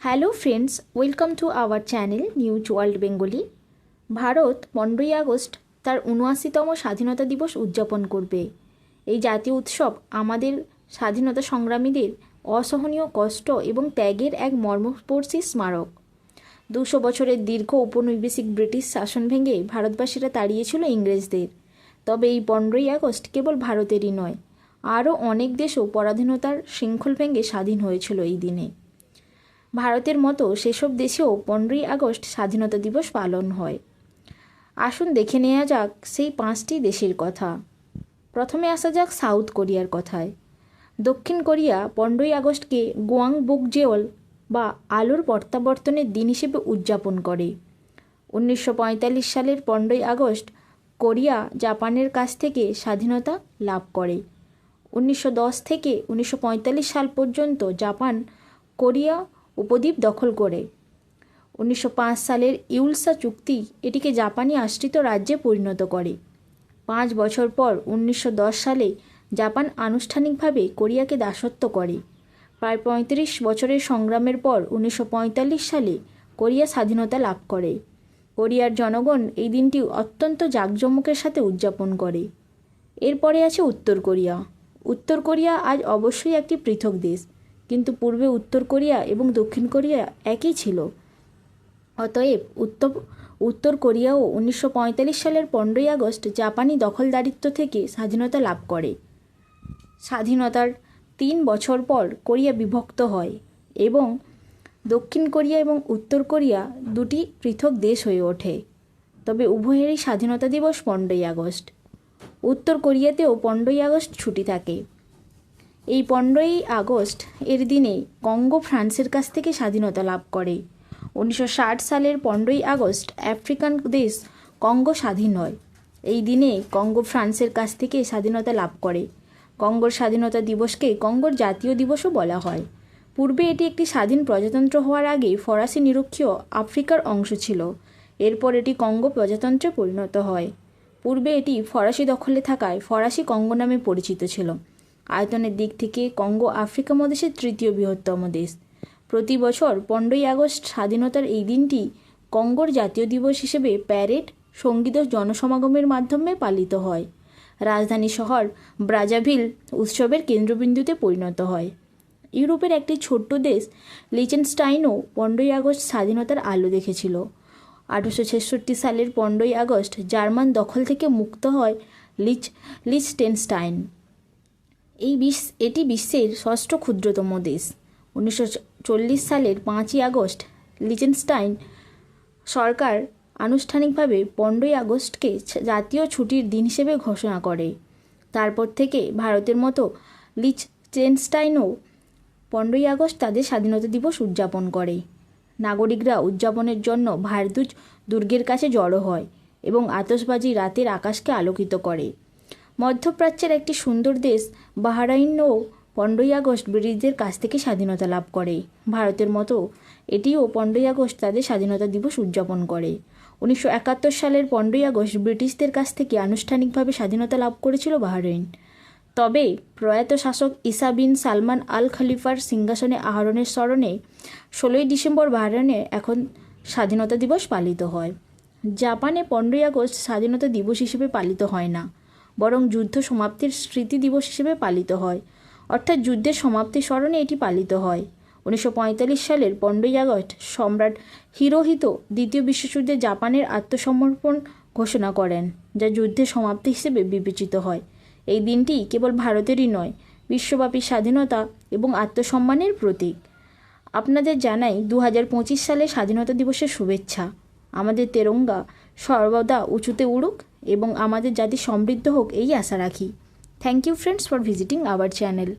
Hello friends welcome to our channel news world Bengali Bharat পনেরোই August, তার উনআশিতম স্বাধীনতা দিবস উদযাপন করবে। এই জাতীয় উৎসব আমাদের স্বাধীনতা সংগ্রামীদের অসহনীয় কষ্ট এবং ত্যাগের এক মর্মস্পর্শী স্মারক। দুশো বছরের দীর্ঘ উপনিবেশিক ব্রিটিশ শাসন ভেঙে ভারতবাসীরা তাড়িয়েছিল ইংরেজদের। তবে এই পনেরোই আগস্ট কেবল ভারতেরই নয়, আরও অনেক দেশও পরাধীনতার শৃঙ্খল ভেঙে স্বাধীন হয়েছিল এই দিনে। ভারতের মতো সেসব দেশেও পনেরোই আগস্ট স্বাধীনতা দিবস পালন হয়। আসুন দেখে নেওয়া যাক সেই পাঁচটি দেশের কথা। প্রথমে আসা যাক সাউথ কোরিয়ার কথায়। দক্ষিণ কোরিয়া পনেরোই আগস্টকে গোয়াং বুকজেওল বা আলোর প্রত্যাবর্তনের দিন হিসেবে উদযাপন করে। উনিশশো পঁয়তাল্লিশ সালের পনেরোই আগস্ট কোরিয়া জাপানের কাছ থেকে স্বাধীনতা লাভ করে। উনিশশো দশ থেকে উনিশশো পঁয়তাল্লিশ সাল পর্যন্ত জাপান কোরিয়া উপদ্বীপ দখল করে। উনিশশো পাঁচ সালের ইউলসা চুক্তি এটিকে জাপানি আশ্রিত রাজ্যে পরিণত করে। পাঁচ বছর পর উনিশশো দশ সালে জাপান আনুষ্ঠানিকভাবে কোরিয়াকে দাসত্ব করে। প্রায় পঁয়ত্রিশ বছরের সংগ্রামের পর উনিশশো পঁয়তাল্লিশ সালে কোরিয়া স্বাধীনতা লাভ করে। কোরিয়ার জনগণ এই দিনটি অত্যন্ত জাঁকজমকের সাথে উদযাপন করে। এরপরে আছে উত্তর কোরিয়া। উত্তর কোরিয়া আজ অবশ্যই একটি পৃথক দেশ। কিন্তু পূর্বে উত্তর কোরিয়া এবং দক্ষিণ কোরিয়া একই ছিল। অতএব উত্তর উত্তর কোরিয়াও উনিশশো পঁয়তাল্লিশ সালের পনেরোই আগস্ট জাপানি দখলদারিত্ব থেকে স্বাধীনতা লাভ করে। স্বাধীনতার তিন বছর পর কোরিয়া বিভক্ত হয় এবং দক্ষিণ কোরিয়া এবং উত্তর কোরিয়া দুটি পৃথক দেশ হয়ে ওঠে। তবে উভয়েরই স্বাধীনতা দিবস পনেরোই আগস্ট। উত্তর কোরিয়াতেও পনেরোই আগস্ট ছুটি থাকে। এই পনেরোই আগস্ট এর দিনে কঙ্গো ফ্রান্সের কাছ থেকে স্বাধীনতা লাভ করে। উনিশশো ষাট সালের পনেরোই আগস্ট আফ্রিকান দেশ কঙ্গো স্বাধীন হয়। এই দিনে কঙ্গো ফ্রান্সের কাছ থেকে স্বাধীনতা লাভ করে। কঙ্গোর স্বাধীনতা দিবসকে কঙ্গোর জাতীয় দিবসও বলা হয়। পূর্বে এটি একটি স্বাধীন প্রজাতন্ত্র হওয়ার আগে ফরাসি নিরক্ষীয় আফ্রিকার অংশ ছিল। এরপর এটি কঙ্গো প্রজাতন্ত্রে পরিণত হয়। পূর্বে এটি ফরাসি দখলে থাকায় ফরাসি কঙ্গো নামে পরিচিত ছিল। আয়তনের দিক থেকে কঙ্গো আফ্রিকা মহাদেশের তৃতীয় বৃহত্তম দেশ। প্রতি বছর পনেরোই আগস্ট স্বাধীনতার এই দিনটি কঙ্গোর জাতীয় দিবস হিসেবে প্যারেড, সংগীত জনসমাগমের মাধ্যমে পালিত হয়। রাজধানী শহর ব্রাজাভিল উৎসবের কেন্দ্রবিন্দুতে পরিণত হয়। ইউরোপের একটি ছোট্ট দেশ লিচেনস্টাইনও পনেরোই আগস্ট স্বাধীনতার আলো দেখেছিল। আঠারোশো ছেষট্টি সালের পনেরোই আগস্ট জার্মান দখল থেকে মুক্ত হয় লিচ, লিচটেনস্টাইন। এই বিশ, এটি বিশ্বের ষষ্ঠ ক্ষুদ্রতম দেশ। উনিশশো চল্লিশ সালের পাঁচই আগস্ট লিচেনস্টাইন সরকার আনুষ্ঠানিকভাবে পনেরোই আগস্টকে জাতীয় ছুটির দিন হিসেবে ঘোষণা করে। তারপর থেকে ভারতের মতো লিচটেনস্টাইনও পনেরোই আগস্ট তাদের স্বাধীনতা দিবস উদযাপন করে। নাগরিকরা উদযাপনের জন্য ভারদুজ দুর্গের কাছে জড়ো হয় এবং আতসবাজি রাতের আকাশকে আলোকিত করে। মধ্যপ্রাচ্যের একটি সুন্দর দেশ বাহরাইনও পনেরোই আগস্ট ব্রিটিশদের কাছ থেকে স্বাধীনতা লাভ করে। ভারতের মতো এটিও পনেরোই আগস্ট তাদের স্বাধীনতা দিবস উদযাপন করে। উনিশশো একাত্তর সালের পনেরোই আগস্ট ব্রিটিশদের কাছ থেকে আনুষ্ঠানিকভাবে স্বাধীনতা লাভ করেছিল বাহরাইন। তবে প্রয়াত শাসক ইসা বিন সালমান আল খলিফার সিংহাসনে আহরণের স্মরণে ষোলোই ডিসেম্বর বাহরাইনে এখন স্বাধীনতা দিবস পালিত হয়। জাপানে পনেরোই আগস্ট স্বাধীনতা দিবস হিসেবে পালিত হয় না। বরং যুদ্ধ সমাপ্তির স্মৃতি দিবস হিসেবে পালিত হয়। অর্থাৎ যুদ্ধের সমাপ্তি স্মরণে এটি পালিত হয়। উনিশশো পঁয়তাল্লিশ সালের পনেরোই আগস্ট সম্রাট হিরোহিত দ্বিতীয় বিশ্বযুদ্ধে জাপানের আত্মসমর্পণ ঘোষণা করেন, যা যুদ্ধের সমাপ্তি হিসেবে বিবেচিত হয়। এই দিনটি কেবল ভারতেরই নয়, বিশ্বব্যাপী স্বাধীনতা এবং আত্মসম্মানের প্রতীক। আপনাদের জানাই দু হাজার পঁচিশ সালে স্বাধীনতা দিবসের শুভেচ্ছা। আমাদের তেরঙ্গা সর্বদা উঁচুতে উড়ুক এবং আমাদের জাতি সমৃদ্ধ হোক, এই আশা রাখি। Thank you friends for visiting our channel